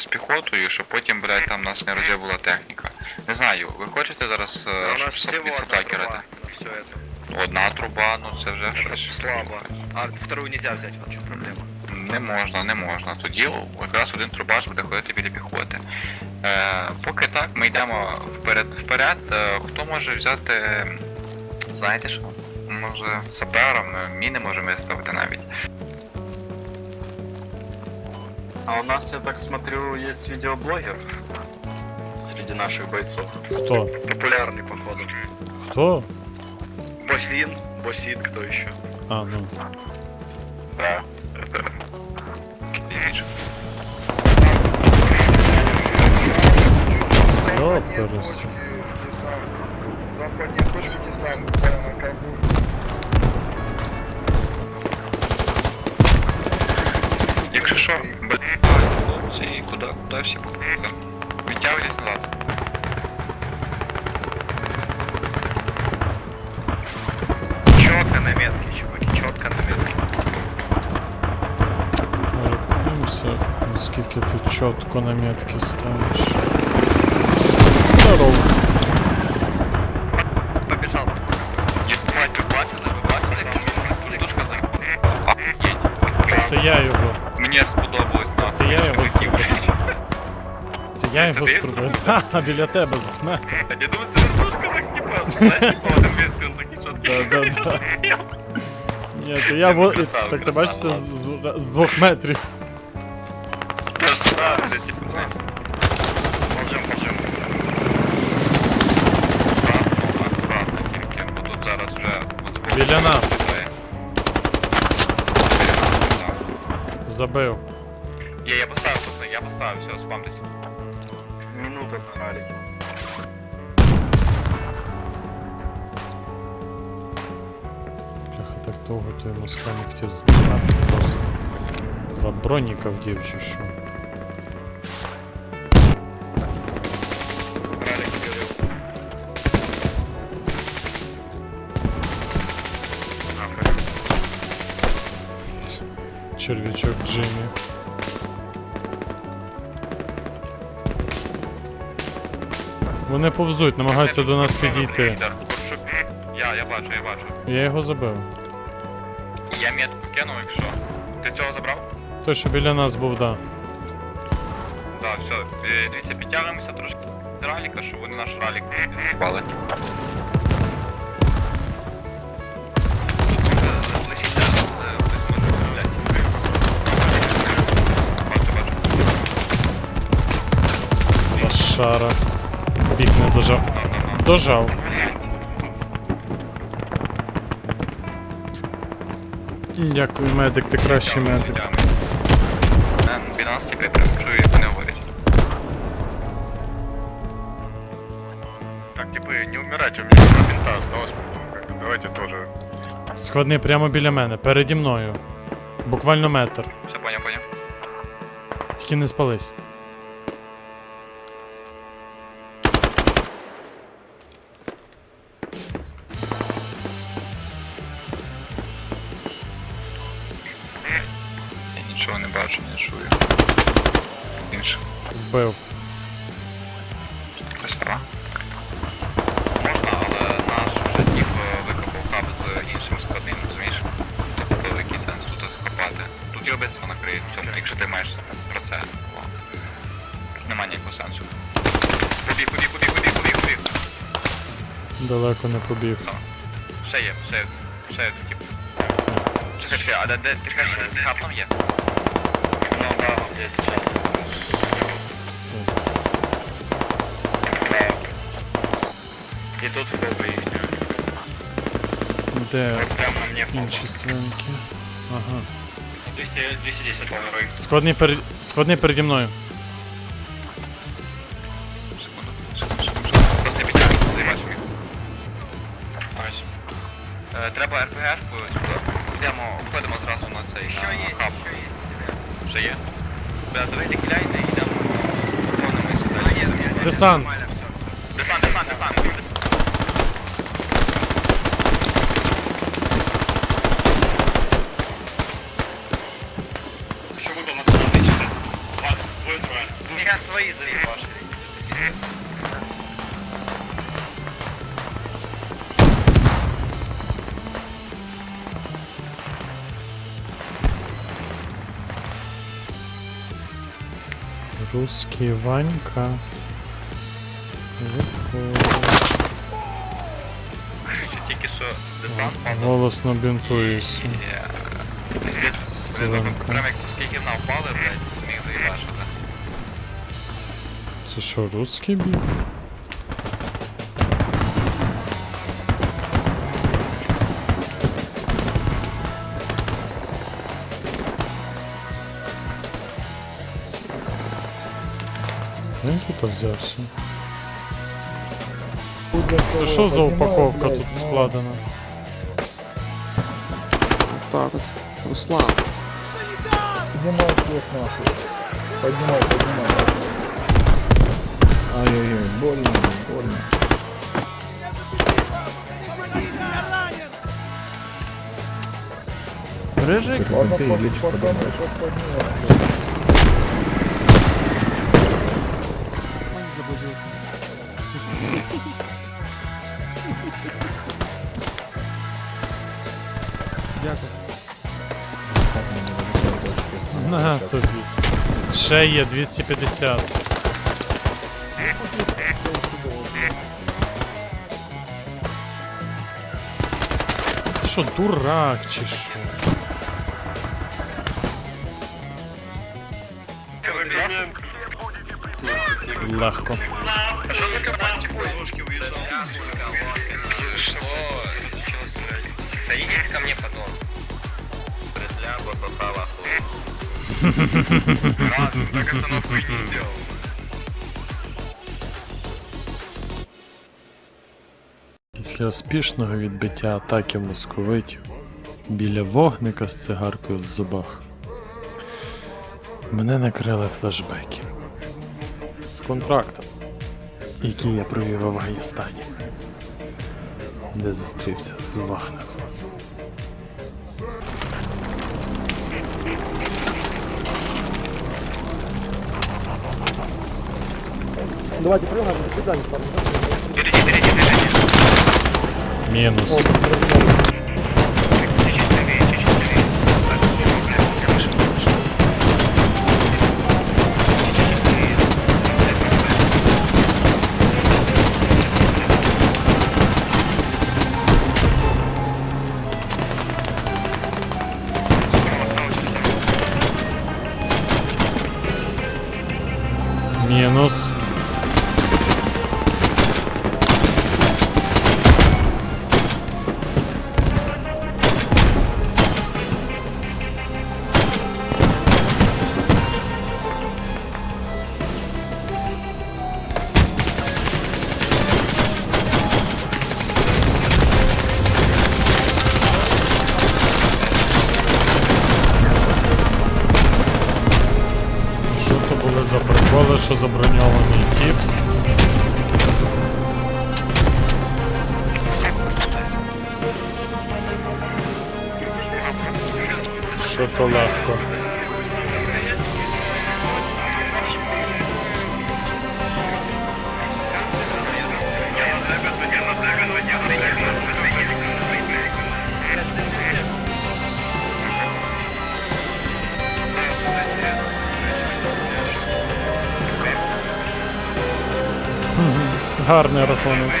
з піхотою, щоб потім, блядь, там нас не роз'єбувала техніка. Не знаю, ви хочете зараз, е, у щоб нас всего собі одна труба рати? на все это. Одна труба, ну це вже щось. слабо. А вторую нельзя взять, вот в чем проблема. Не можна, не можна. Тоді якраз один трубач буде ходити біля піхоти. Е, поки так, ми йдемо вперед. вперед. Е, хто може взяти, м, знаєте що? Може, сапером, е, міни можемо виставити навіть. А у нас, я так смотрю, есть видеоблогер среди наших бойцов. Хто? Популярный, походу. Хто? Босин, Босин, кто еще? А, ну. Да. Ніч. Якщо що, блядь, хлопці, куди, куди всі попали? Відтягуйтесь назад. Четко на метке, чуваки, четко на метке. Подивимося, наскільки ти чітко на метки ставиш. Здорово. Побежал. Єбать, ви бачили, ви бачили, як тушка заїхала? Ахуєть. Це я його. Мені сподобалось на Це я його Чуваків, зробив. Це я Це його ти зробив. зробив? Ха, біля тебе з мене. Я думаю, це не тушка так, типа, знаєш, типа, один вистріл такий чіткий. Да-да-да. Ні, то я во... Красава, Так ти бачиш, це красава. з, з, з двох метрів. Можем, можем. Забив. Є, я поставив, пацани, я поставив, все, спамтесь. Минута на ралике. Бляха, так довго той москва не хотів знімати просто. Два броніка вдів чи що. Червячок Джиммі. Вони повзуть, намагаються до нас підійти. Я, я бачу, я бачу. Я його забив. Я метку кинув, якщо. Ти цього забрав? Той, що біля нас був, да. Так, все. Дивіться, підтягуємося трошки раліка, щоб вони наш ралік бали. Лошара. Бік не дожав. Дожав. Дякую, медик, ти кращий медик. Біля прям чую, як вони говорять. Так, типы, не умирайте, у меня два бинта осталось, давайте тоже. Складний прямо біля мене, переді мною. Буквально метр. Все, поняв, поняв. Тільки не спались. Інше. Вбив. Красава. Можна, але наш вже тіп е, викопав хаб з іншим складним, розумієш? Тобто який сенс тут копати? Тут його швидко накриють, цьому, якщо ти маєш про це. Немає ніякого сенсу. Побіг, побіг, побіг, побіг, побіг, побіг. Далеко не побіг. Все. Ще є, ще, ще є тип. Чекай, чекай, а де, де, ти кажеш, хаб там є? Ну да, вот здесь И тут фобы их. Де Вот прям на мне фоба. інші свинки? Ага. 200, 210 по-моему. Складний, пер... Складний переді мною. Просто підтягнути, ти бачиш. Ось. Е, Треба РПГшку, йдемо, входимо зразу на цей есть, хаб. еще есть. Вже є? Бля, давайте киляйте і йдемо патронами сюди. А, нет, у меня нет, Десант. нормально, всё, всё. Десант, десант, десант. Еще выпал на 1000. Двое Меня свои заебашили. Пиздец. Русский Ванька. Тільки що десант падав? Голосно Свинка. прям як скільки нам впали, блядь, міг заїбашити. Це що, русський бій? Він тут взявся? Це що за упаковка тут складена? Так вот. Руслан. Поднимай всех нахуй. Поднимай, поднимай. Ай-яй-яй, больно, больно. Рижик? Ладно, пацаны, поднимай. сейчас поднимем. На тобі. Ще є 250. Ти дурак чи що? Легко. Садитесь ко мне потом. Не сделал. Після успішного відбиття атаки московитів біля вогника з цигаркою в зубах мене накрили флешбеки з контрактом, який я провів в Афганістані, де зустрівся з Вагнером. Давайте прямо. Впереди, впереди. Мінус. За що заброньований тіп? Що то легко. Гарний рахунок.